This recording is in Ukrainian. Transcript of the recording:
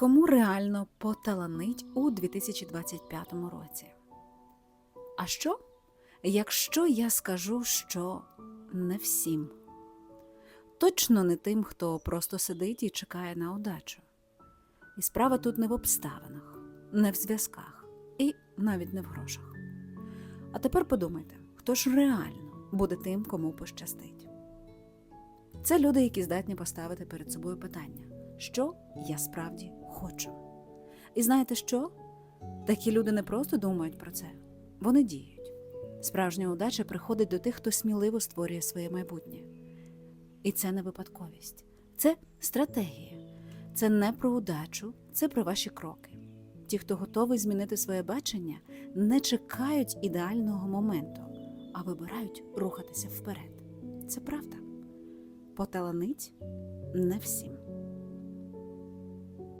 Кому реально поталанить у 2025 році? А що, якщо я скажу, що не всім? Точно не тим, хто просто сидить і чекає на удачу. І справа тут не в обставинах, не в зв'язках і навіть не в грошах. А тепер подумайте, хто ж реально буде тим, кому пощастить. Це люди, які здатні поставити перед собою питання, що я справді хочу. І знаєте що? Такі люди не просто думають про це, вони діють. Справжня удача приходить до тих, хто сміливо створює своє майбутнє. І це не випадковість, це стратегія. Це не про удачу, це про ваші кроки. Ті, хто готовий змінити своє бачення, не чекають ідеального моменту, а вибирають рухатися вперед. Це правда. Поталанить не всім.